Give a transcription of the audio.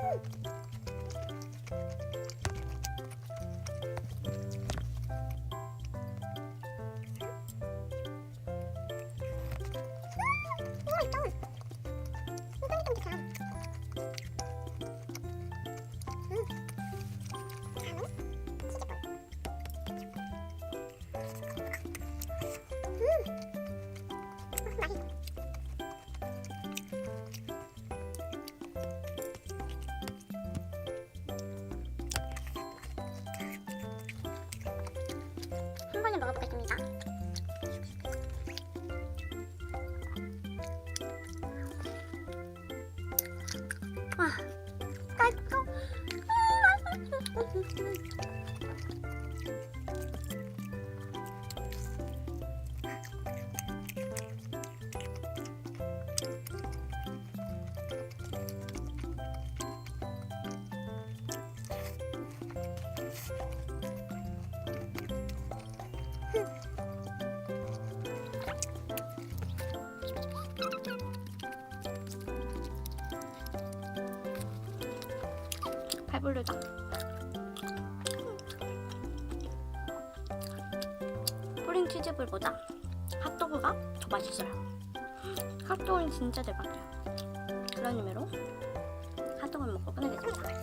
Mm. 먹어보겠습니다. 와, 깔끔. 배부르다. 뿌링 치즈볼보다 핫도그가 더 맛있어요. 핫도그는 진짜 대박이야. 그런 의미로 핫도그를 먹고 끝내겠습니다.